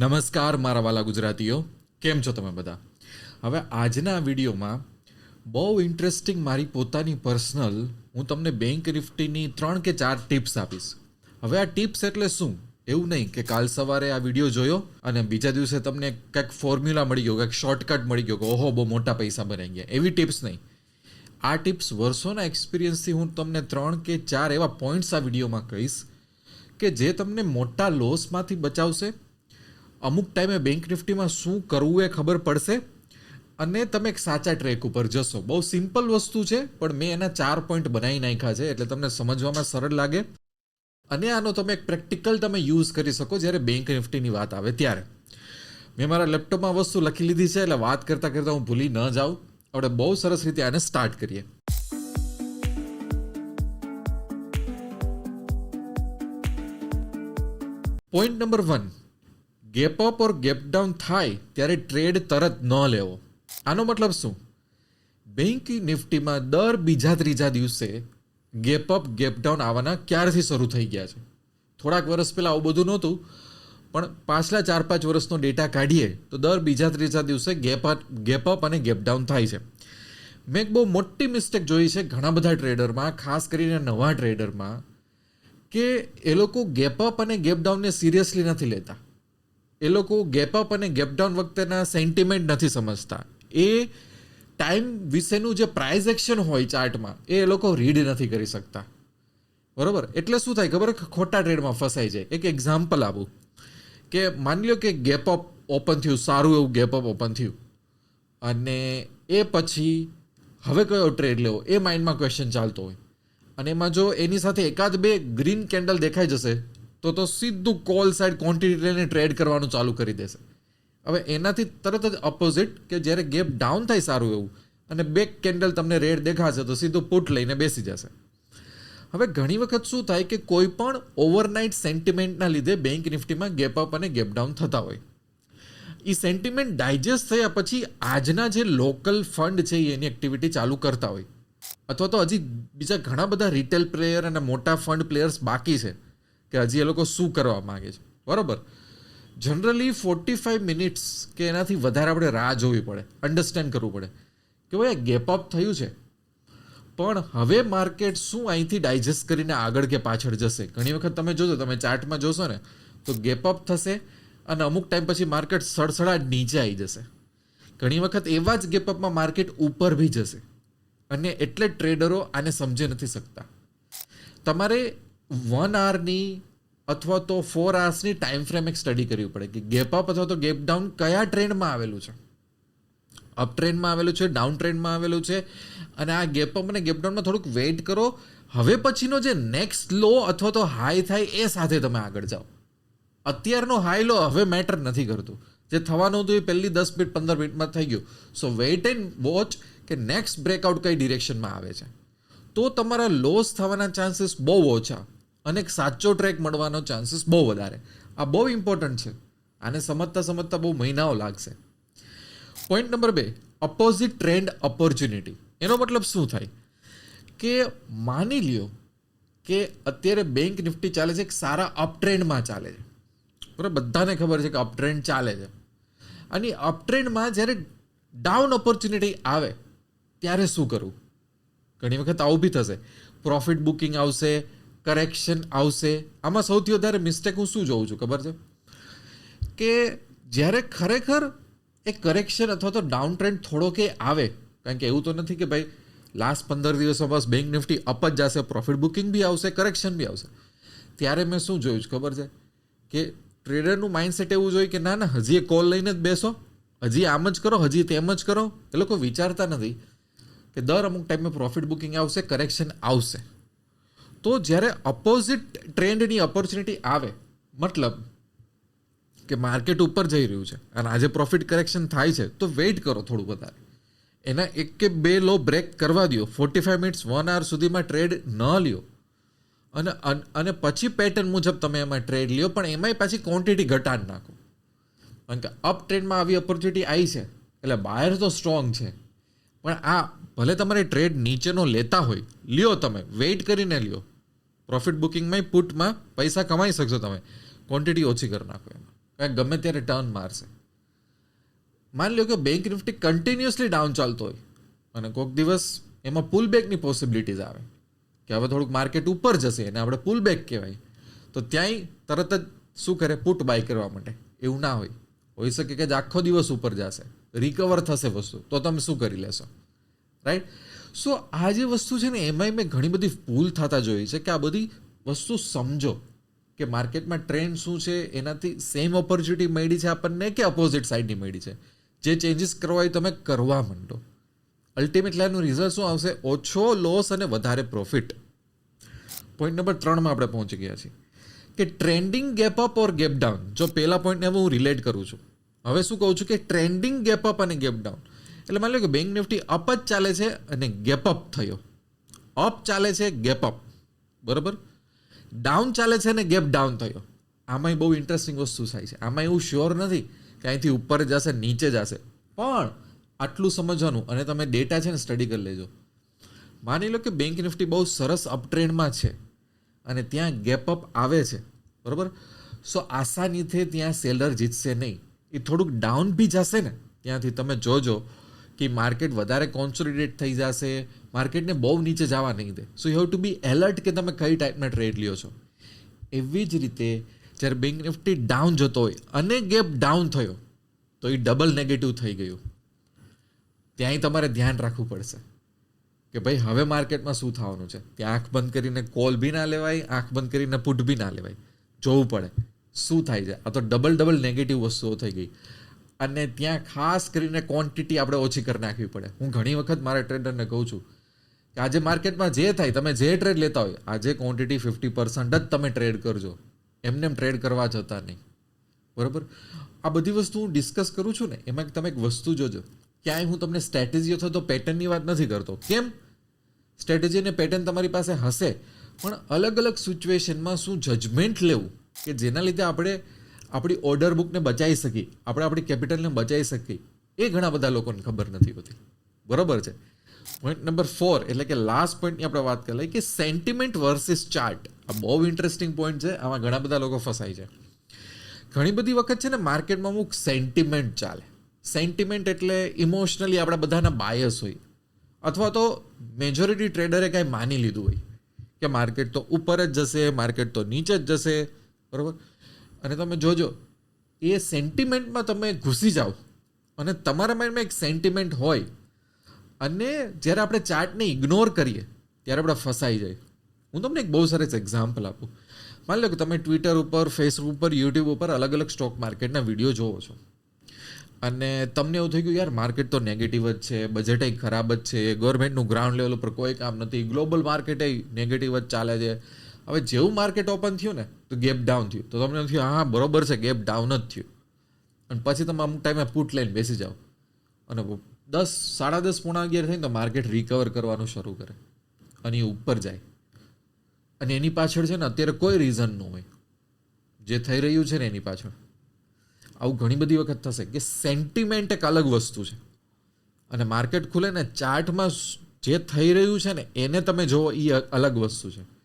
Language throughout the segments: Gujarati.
નમસ્કાર મારા વાલા ગુજરાતીઓ, કેમ છો તમે બધા? હવે આજના વિડીયોમાં બહુ ઇન્ટરેસ્ટિંગ મારી પોતાની પર્સનલ હું તમને બેંક નિફ્ટીની ત્રણ કે ચાર ટિપ્સ આપીશ. હવે આ ટિપ્સ એટલે શું? એવું નહીં કે કાલ સવારે આ વીડિયો જોયો અને બીજા દિવસે તમને કંઈક ફોર્મ્યુલા મળી ગયો, કંઈક શોર્ટકટ મળી ગયો કે ઓહો, બહુ મોટા પૈસા બનાવી ગયા. એવી ટિપ્સ નહીં. આ ટિપ્સ વર્ષોના એક્સપિરિયન્સથી હું તમને ત્રણ કે ચાર એવા પોઈન્ટ્સ આ વિડીયોમાં કહીશ કે જે તમને મોટા લોસમાંથી બચાવશે અમુક ટાઈમે બેંક નિફ્ટીમાં શું કરવું એ ખબર પડશે અને તમે એક સાચા ટ્રેક ઉપર જશો. બહુ સિમ્પલ વસ્તુ છે, પણ મેં એના ચાર પોઈન્ટ બનાવી નાખ્યા છે, એટલે તમને સમજવામાં સરળ લાગે. અને આનો તમે એક પ્રેક્ટિકલ તમે યુઝ કરી શકો જ્યારે બેંક નિફ્ટીની વાત આવે ત્યારે. મેં મારા લેપટોપમાં વસ્તુ લખી લીધી છે, એટલે વાત કરતાં કરતાં હું ભૂલી ન જાઉં. આપણે બહુ સરસ રીતે આને સ્ટાર્ટ કરીએ. Point number one gap up or gap down થાય ત્યારે ટ્રેડ તરત ન લેવો. આનો મતલબ શું? બેંક નિફ્ટીમાં દર બીજા ત્રીજા દિવસે ગેપ અપ, ગેપ ડાઉન આવવાના ક્યારથી શરૂ થઈ ગયા છે? થોડાક વર્ષ પહેલાં આવું બધું નહોતું, પણ પાછલા ચાર પાંચ વર્ષનો ડેટા કાઢીએ તો દર બીજા ત્રીજા દિવસે ગેપ ગેપ અપ અને ગેપ ડાઉન થાય છે. મેં એક બહુ મોટી મિસ્ટેક જોઈ છે ઘણા બધા ટ્રેડરમાં, ખાસ કરીને નવા ટ્રેડરમાં, કે એ લોકો ગેપ અપ અને ગેપ ડાઉનને સિરિયસલી નથી લેતા. એ લોકો ગેપ અપ અને ગેપ ડાઉન વખતેના સેન્ટિમેન્ટ નથી સમજતા. એ ટાઈમ વિશેનું જે પ્રાઇઝ એક્શન હોય ચાર્ટમાં, એ લોકો રીડ નથી કરી શકતા. બરોબર? એટલે શું થાય ખબર? ખોટા ટ્રેડમાં ફસાઈ જાય. એક એક્ઝામ્પલ આપું. કે માની લો કે ગેપ અપ ઓપન થયું, સારું એવું ગેપ અપ ઓપન થયું. અને એ પછી હવે કયો ટ્રેડ લેવો? એ માઇન્ડમાં ક્વેશ્ચન ચાલતો હોય. અને એમાં જો એની સાથે એકાદ બે ગ્રીન કેન્ડલ દેખાઈ જશે તો તો સીધું કોલ સાઈડ ક્વોન્ટિટી લઈને ટ્રેડ કરવાનું ચાલુ કરી દેશે. હવે એનાથી તરત જ ઓપોઝિટ કે જ્યારે ગેપ ડાઉન થાય સારું એવું, અને બેક કેન્ડલ તમને રેડ દેખાશે, તો સીધું પુટ લઈને બેસી જશે. હવે ઘણી વખત શું થાય કે કોઈ પણ ઓવરનાઇટ સેન્ટિમેન્ટના લીધે બેંક નિફ્ટીમાં ગેપ અપ અને ગેપ ડાઉન થતા હોય. એ સેન્ટિમેન્ટ ડાયજેસ્ટ થયા પછી આજના જે લોકલ ફંડ છે એની એક્ટિવિટી ચાલુ કરતા હોય. અથવા તો હજી બીજા ઘણા બધા રિટેલ પ્લેયર અને મોટા ફંડ પ્લેયર્સ બાકી છે. કે હજી એ લોકો શું કરવા માગે છે. બરોબર? જનરલી ફોર્ટી ફાઈવ મિનિટ્સ કે એનાથી વધારે આપણે રાહ જોવી પડે અન્ડરસ્ટેન્ડ કરવું પડે કે ભાઈ ગેપ અપ થયું છે. પણ હવે માર્કેટ શું અહીંથી ડાયજેસ્ટ કરીને આગળ કે પાછળ જશે? ઘણી વખત તમે જોજો, તમે ચાર્ટમાં જોશો ને, તો ગેપ અપ થશે અને અમુક ટાઈમ પછી માર્કેટ સડસડાટ નીચે આવી જશે. ઘણી વખત એવા જ ગેપ અપમાં માર્કેટ ઉપર બી જશે. અને એટલે ટ્રેડરો આને સમજી નથી શકતા. તમારે વન આવરની અથવા તો ફોર આવર્સની ટાઈમ ફ્રેમ એક સ્ટડી કરવી પડે કે ગેપ અપ અથવા તો ગેપ ડાઉન કયા ટ્રેન્ડમાં આવેલું છે? અપ ટ્રેન્ડમાં આવેલું છે ડાઉન ટ્રેન્ડમાં આવેલું છે, અને આ ગેપ અપ અને ગેપ ડાઉનમાં થોડુંક વેઇટ કરો. હવે પછીનો જે નેક્સ્ટ લો અથવા તો હાઈ થાય એ સાથે તમે આગળ જાઓ. અત્યારનો હાઈ લો હવે મેટર નથી કરતું. જે થવાનું હતું એ પહેલી દસ મિનિટ, પંદર મિનિટમાં થઈ ગયું. સો વેઇટ એન્ડ વોચ કે નેક્સ્ટ બ્રેકઆઉટ કઈ ડિરેક્શનમાં આવે છે. તો તમારા લોસ થવાના ચાન્સીસ બહુ ઓછા. અને એક સાચો ટ્રેક મળવાનો ચાન્સીસ બહુ વધારે. આ બહુ ઇમ્પોર્ટન્ટ છે. આને સમજતા સમજતા બહુ મહિનાઓ લાગશે. પોઈન્ટ નંબર બે અપોઝિટ ટ્રેન્ડ ઓપોર્ચ્યુનિટી એનો મતલબ શું થાય? કે માની લ્યો કે અત્યારે બેંક નિફ્ટી ચાલે છે, એક સારા અપ ટ્રેન્ડમાં ચાલે છે. બરાબર? બધાને ખબર છે કે અપટ્રેન્ડ ચાલે છે. અને અપ ટ્રેન્ડમાં જ્યારે ડાઉન ઓપોર્ચ્યુનિટી આવે, ત્યારે શું કરવું? ઘણી વખત આવું બી થશે. પ્રોફિટ બુકિંગ આવશે કરેક્શન આવશે. આમાં સૌથી વધારે મિસ્ટેક હું શું જોઉં છું, ખબર છે? કે જ્યારે ખરેખર એ કરેક્શન અથવા તો ડાઉન ટ્રેન્ડ થોડો કે આવે, કારણ કે એવું તો નથી કે ભાઈ લાસ્ટ પંદર દિવસમાં બસ બેંક નિફ્ટી અપ જ જશે પ્રોફિટ બુકિંગ બી આવશે કરેક્શન બી આવશે. ત્યારે મેં શું જોયું છે, ખબર છે? કે ટ્રેડરનું માઇન્ડસેટ એવું જોઈએ કે ના ના, હજી એ કોલ લઈને જ બેસો. હજી આમ જ કરો, હજી તેમ જ કરો. એ લોકો વિચારતા નથી કે દર અમુક ટાઈમે પ્રોફિટ બુકિંગ આવશે કરેક્શન આવશે. તો જ્યારે અપોઝિટ ટ્રેન્ડની ઓપોર્ચ્યુનિટી આવે, મતલબ કે માર્કેટ ઉપર જઈ રહ્યું છે અને આજે પ્રોફિટ કરેક્શન થાય છે, તો વેઇટ કરો થોડું વધારે. એના એક કે બે લો બ્રેક કરવા દો. Forty five minutes one hour સુધીમાં ટ્રેડ ન લ્યો. અને અને પછી પેટર્ન મુજબ તમે એમાં ટ્રેડ લ્યો, પણ એમાંય પાછી ક્વોન્ટિટી ઘટાડ નાખો. કારણ કે અપ ટ્રેન્ડમાં આવી ઓપોર્ચ્યુનિટી આવી છે, એટલે બાયર તો સ્ટ્રોંગ છે. પણ આ ભલે તમારે ટ્રેડ નીચેનો લેતા હોય, લ્યો તમે વેઇટ કરીને લ્યો. પ્રોફિટ બુકિંગમાં પુટમાં પૈસા કમાઈ શકશો તમે. ક્વોન્ટિટી ઓછી કરી નાખો એમાં. કંઈક ગમે ત્યારે ટર્ન મારશે. માની લો કે બેંક નિફ્ટી કન્ટિન્યુઅસલી ડાઉન ચાલતો હોય. અને કોઈક દિવસ એમાં પુલ બેકની પોસિબિલિટીઝ આવે. કે હવે થોડુંક માર્કેટ ઉપર જશે અને આપણે પુલ બેક કહેવાય. તો ત્યાંય તરત જ શું કરે? પુટ બાય કરવા માટે. એવું ના હોય. હોઈ શકે કે જ આખો દિવસ ઉપર જશે. રિકવર થશે વસ્તુ. તો તમે શું કરી લેશો? રાઈટ સો આ જે વસ્તુ છે ને, એમાંય મેં ઘણી બધી ભૂલ થતા જોઈ છે કે આ બધી વસ્તુ સમજો કે માર્કેટમાં ટ્રેન્ડ શું છે, એનાથી સેમ ઓપોર્ચ્યુનિટી મળી છે આપણને કે અપોઝિટ સાઈડની મળી છે? જે ચેન્જીસ કરવા હોય તમે કરવા માંડો. અલ્ટિમેટલી આનું રિઝલ્ટ શું આવશે? ઓછો લોસ અને વધારે પ્રોફિટ પોઈન્ટ નંબર ત્રણમાં આપણે પહોંચી ગયા છીએ. કે trending gap up or gap down જો પહેલા પોઈન્ટને હું રિલેટ કરું છું. હવે શું કહું છું કે ટ્રેન્ડિંગ ગેપ અપ અને ગેપ ડાઉન એટલે માની લો કે બેંક નિફ્ટી અપ જ ચાલે છે અને ગેપ અપ થયો. અપ ચાલે છે ગેપ અપ બરાબર? ડાઉન ચાલે છે અને ગેપ ડાઉન થયો. આમાંય બહુ ઇન્ટરેસ્ટિંગ વસ્તુ થાય છે. આમાં એવું શ્યોર નથી કે અહીંથી ઉપર જશે, નીચે જશે. પણ આટલું સમજવાનું અને તમે ડેટા છે ને સ્ટડી કરી લેજો. માની લો કે બેંક નિફ્ટી બહુ સરસ અપટ્રેન્ડમાં છે અને ત્યાં ગેપ અપ આવે છે. બરાબર? સો આસાનીથી ત્યાં સેલર જીતશે નહીં. એ થોડુંક ડાઉન બી જશે ને. ત્યાંથી તમે જોજો કે માર્કેટ વધારે કોન્સોલિડેટ થઈ જશે, માર્કેટને બહુ નીચે જવા નહીં દે. So you have to be alert કે તમે કઈ ટાઈપના ટ્રેડ લ્યો છો. એવી જ રીતે, જ્યારે બેંક નિફ્ટી ડાઉન જતો હોય અને ગેપ ડાઉન થયો, તો એ ડબલ નેગેટિવ થઈ ગયું. ત્યાંય તમારે ધ્યાન રાખવું પડશે કે ભાઈ, હવે માર્કેટમાં શું થવાનું છે? ત્યાં આંખ બંધ કરીને કોલ બી ના લેવાય, આંખ બંધ કરીને પુટ બી ના લેવાય. જોવું પડે. શું થાય છે? આ તો ડબલ ડબલ નેગેટિવ વસ્તુઓ થઈ ગઈ. અને ત્યાં ખાસ કરીને ક્વોન્ટિટી આપણે ઓછી કરી નાખવી પડે. હું ઘણી વખત મારા ટ્રેડરને કહું છું કે આજે માર્કેટમાં જે થાય, તમે જે ટ્રેડ લેતા હોય, આજે ક્વોન્ટિટી ફિફ્ટી પર્સન્ટ જ તમે ટ્રેડ કરજો. એમને ટ્રેડ કરવા જતા નહીં. બરાબર? આ બધી વસ્તુ હું ડિસ્કસ કરું છું ને, એમાં તમે એક વસ્તુ જોજો. ક્યાંય હું તમને સ્ટ્રેટેજી અથવા તો પેટર્નની વાત નથી કરતો. કેમ? સ્ટ્રેટેજી અને પેટર્ન તમારી પાસે હશે, પણ અલગ અલગ સિચ્યુએશનમાં શું જજમેન્ટ લેવું કે જેના લીધે આપણે આપણી ઓર્ડર બુકને બચાવી શકીએ આપણે આપણી કેપિટલને બચાવી શકીએ એ ઘણા બધા લોકોને ખબર નથી હોતી. બરોબર છે? પોઈન્ટ નંબર ફોર એટલે કે લાસ્ટ પોઈન્ટની આપણે વાત કરી કે સેન્ટિમેન્ટ વર્સિસ ચાર્ટ આ બહુ ઇન્ટરેસ્ટિંગ પોઈન્ટ છે, આમાં ઘણા બધા લોકો ફસાય છે. ઘણી બધી વખત છે ને માર્કેટમાં અમુક સેન્ટિમેન્ટ ચાલે. સેન્ટિમેન્ટ એટલે ઇમોશનલી આપણા બધાના બાયસ હોય. અથવા તો મેજોરિટી ટ્રેડરે કાંઈ માની લીધું હોય. કે માર્કેટ તો ઉપર જ જશે માર્કેટ તો નીચે જ જશે. બરાબર? અને તમે જોજો, એ સેન્ટિમેન્ટમાં તમે ઘૂસી જાઓ અને તમારા માઇન્ડમાં એક સેન્ટિમેન્ટ હોય અને જ્યારે આપણે ચાર્ટને ઇગ્નોર કરીએ, ત્યારે આપણે ફસાઈ જાય હું તમને એક બહુ સરસ એક્ઝામ્પલ આપું. માની લો કે તમે ટ્વિટર ઉપર ફેસબુક ઉપર યુટ્યુબ ઉપર અલગ અલગ સ્ટોક માર્કેટના વીડિયો જોવો છો. અને તમને એવું થઈ ગયું, યાર માર્કેટ તો નેગેટિવ જ છે બજેટ ખરાબ જ છે ગવર્મેન્ટનું ગ્રાઉન્ડ લેવલ ઉપર કોઈ કામ નથી ગ્લોબલ માર્કેટ નેગેટિવ જ ચાલે છે. હવે જેવું માર્કેટ ઓપન થયું ને, તો ગેપ ડાઉન થયું. તો તમને થયું, હા, બરોબર છે ગેપ ડાઉન જ થયું. અને પછી તમે અમુક ટાઈમે પુટ લઈને બેસી જાઓ. અને દસ, સાડા દસ પોણા અગિયાર થઈને તો માર્કેટ રિકવર કરવાનું શરૂ કરે. અને એ ઉપર જાય. અને એની પાછળ છે ને, અત્યારે કોઈ રીઝન ન હોય. જે થઈ રહ્યું છે ને, એની પાછળ. આવું ઘણી બધી વખત થશે કે સેન્ટિમેન્ટ એક અલગ વસ્તુ છે. અને માર્કેટ ખુલે ને ચાર્ટમાં જે થઈ રહ્યું છે ને, એને તમે જુઓ એ અલગ વસ્તુ છે.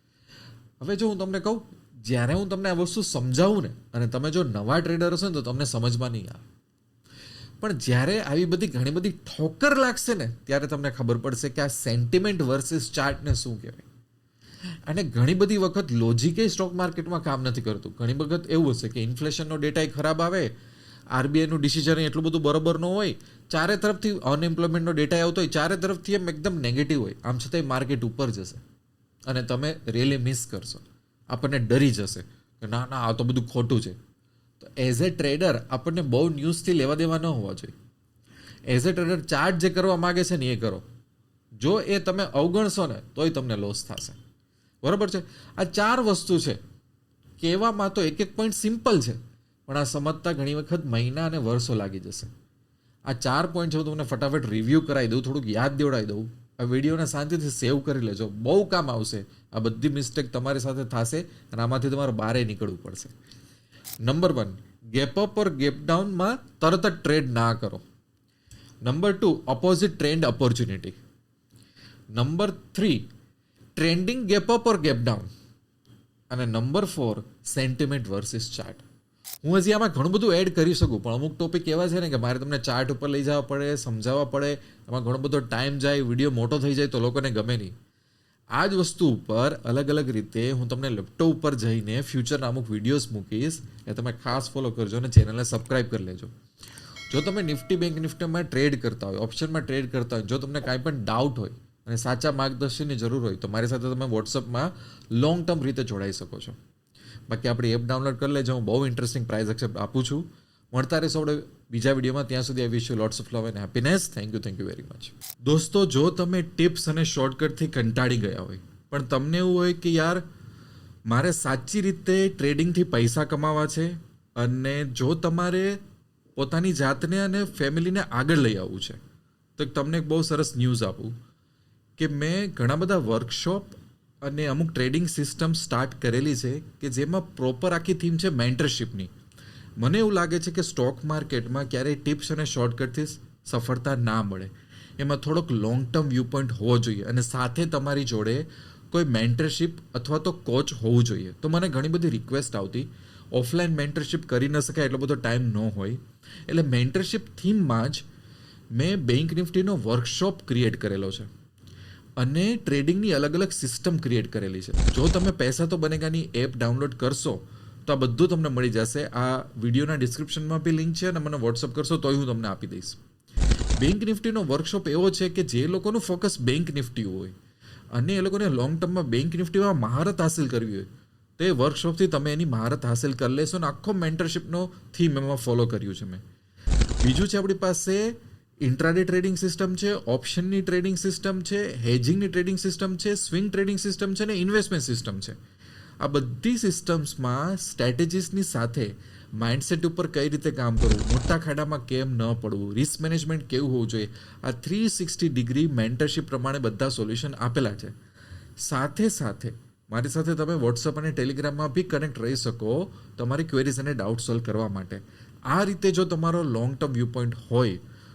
હવે જો હું તમને કહું, જ્યારે હું તમને આ વસ્તુ સમજાવું ને, અને તમે જો નવા ટ્રેડર હશો ને, તો તમને સમજમાં નહીં આવે. પણ જ્યારે આવી બધી ઘણી બધી ઠોકર લાગશે ને, ત્યારે તમને ખબર પડશે કે આ સેન્ટિમેન્ટ વર્સિસ ચાર્ટને શું કહેવાય. અને ઘણી બધી વખત લોજિકે સ્ટોક માર્કેટમાં કામ નથી કરતું. ઘણી વખત એવું હશે કે ઇન્ફ્લેશનનો ડેટા ખરાબ આવે આરબીઆઈનું ડિસિઝન એટલું બધું બરોબર ન હોય, ચારે તરફથી અનએમ્પ્લોયમેન્ટનો ડેટા આવતો હોય, ચારે તરફથી એમ એકદમ નેગેટિવ હોય. આમ છતાંય માર્કેટ ઉપર જશે. અને તમે રેલી મિસ કરશો. આપણને ડરી જશે કે ના ના, આ તો બધું ખોટું છે. તો એઝ એ ટ્રેડર આપણને બહુ ન્યૂઝથી લેવા દેવા ન હોવા જોઈએ. એઝ એ ટ્રેડર ચાર્જ જે કરવા માગે છે ને એ કરો. જો એ તમે અવગણશો ને, તોય તમને લોસ થશે. બરાબર છે? આ ચાર વસ્તુ છે. કહેવામાં તો એક એક પોઈન્ટ સિમ્પલ છે, પણ આ સમજતા ઘણી વખત મહિના અને વર્ષો લાગી જશે. આ ચાર પોઈન્ટ છે, હું તમને ફટાફટ રિવ્યૂ કરાવી દઉં, થોડુંક યાદ દેવડાવી દઉં. આ વિડીયોને શાંતિથી સેવ કરી લેજો. બહુ કામ આવશે. આ બધી મિસ્ટેક તમારી સાથે થશે અને આમાંથી તમારે બહારે નીકળવું પડશે. Number one gap up or gap ડાઉનમાં તરત જ ટ્રેડ ના કરો. Number two opposite trend opportunity number three trending gap up or gap down અને number four sentiment versus chart હું હજી આમાં ઘણું બધું એડ કરી શકું, પણ અમુક ટોપિક એવા છે ને કે મારે તમને ચાર્ટ ઉપર લઈ જવા પડે, સમજાવવા પડે એમાં ઘણો બધો ટાઈમ જાય વીડિયો મોટો થઈ જાય તો લોકોને ગમે નહીં. આ જ વસ્તુ ઉપર અલગ અલગ રીતે હું તમને લેપટોપ ઉપર જઈને ફ્યુચરના અમુક વિડીયોઝ મૂકીશ, એ તમે ખાસ ફોલો કરજો અને ચેનલને સબસ્ક્રાઇબ કરી લેજો. જો તમે નિફ્ટી બેંક નિફ્ટીમાં ટ્રેડ કરતા હોય ઓપ્શનમાં ટ્રેડ કરતા હોય, જો તમને કાંઈ પણ ડાઉટ હોય અને સાચા માર્ગદર્શનની જરૂર હોય, તો મારી સાથે તમે વોટ્સઅપમાં લોંગ ટર્મ રીતે જોડાઈ શકો છો. બાકી આપણી એપ ડાઉનલોડ કરી લેજો. હું બહુ ઇન્ટરેસ્ટિંગ પ્રાઇઝ એક્સેપ્ટ આપું છું. મળતા રહેશો આપણે બીજા વિડીયોમાં. ત્યાં સુધી I wish you lots of love and happiness thank you thank you very much દોસ્તો, જો તમે ટિપ્સ અને શોર્ટકટથી કંટાળી ગયા હોય, પણ તમને એવું હોય કે યાર, મારે સાચી રીતે ટ્રેડિંગથી પૈસા કમાવા છે અને જો તમારે પોતાની જાતને અને ફેમિલીને આગળ લઈ આવવું છે, તો તમને એક બહુ સરસ ન્યૂઝ આપું કે મેં ઘણા બધા વર્કશોપ અને અમુક ટ્રેડિંગ સિસ્ટમ સ્ટાર્ટ કરેલી છે કે જેમાં પ્રોપર આખી થીમ છે મેન્ટરશિપની મને એવું લાગે છે કે સ્ટોક માર્કેટમાં ક્યારેય ટિપ્સ અને શોર્ટકટથી સફળતા ના મળે. એમાં થોડોક લોંગ ટર્મ વ્યૂ પોઈન્ટ હોવો જોઈએ અને સાથે તમારી જોડે કોઈ મેન્ટરશિપ અથવા તો કોચ હોવું જોઈએ. તો મને ઘણી બધી રિક્વેસ્ટ આવતી. ઓફલાઈન મેન્ટરશિપ કરી ન શકાય એટલો બધો ટાઈમ ન હોય. એટલે મેન્ટરશિપ થીમમાં જ મેં બેંક નિફ્ટીનો વર્કશોપ ક્રિએટ કરેલો છે. અને ટ્રેડિંગની અલગ અલગ સિસ્ટમ ક્રિએટ કરેલી છે. જો તમે પૈસા તો બનેગાની એપ ડાઉનલોડ કરશો, તો આ બધું તમને મળી જશે. આ વિડીયોના ડિસ્ક્રિપ્શનમાં બી લિંક છે અને મને વોટ્સઅપ કરશો, તોય હું તમને આપી દઈશ. બેંક નિફ્ટીનો વર્કશોપ એવો છે કે જે લોકોનું ફોકસ બેંક નિફ્ટી હોય. અને એ લોકોને લોંગ ટર્મમાં બેંક નિફ્ટીમાં મહારત હાસિલ કરવી હોય. તો વર્કશોપથી તમે એની મહારત હાસિલ કરી લેશો અને આખો મેન્ટરશિપનો થીમ એમાં ફોલો કર્યું છે મેં. બીજું છે આપણી પાસે ઇન્ટ્રાડે ટ્રેડિંગ સિસ્ટમ છે ઓપ્શનની ટ્રેડિંગ સિસ્ટમ છે હેજિંગની ટ્રેડિંગ સિસ્ટમ છે સ્વિંગ ટ્રેડિંગ સિસ્ટમ છે અને ઇન્વેસ્ટમેન્ટ સિસ્ટમ છે. આ બધી સિસ્ટમ્સમાં સ્ટ્રેટેજીસની સાથે માઇન્ડસેટ ઉપર કઈ રીતે કામ કરવું, મોટા ખાડામાં કેમ ન પડવું રિસ્ક મેનેજમેન્ટ કેવું હોવું જોઈએ, આ થ્રી સિક્સટી ડિગ્રી મેન્ટરશીપ પ્રમાણે બધા સોલ્યુશન આપેલા છે. સાથે સાથે, મારી સાથે તમે વોટ્સઅપ અને ટેલિગ્રામમાં બી કનેક્ટ રહી શકો તમારી ક્વેરીઝ અને ડાઉટ સોલ્વ કરવા માટે. આ રીતે જો તમારો લોંગ ટર્મ વ્યૂ પોઈન્ટ હોય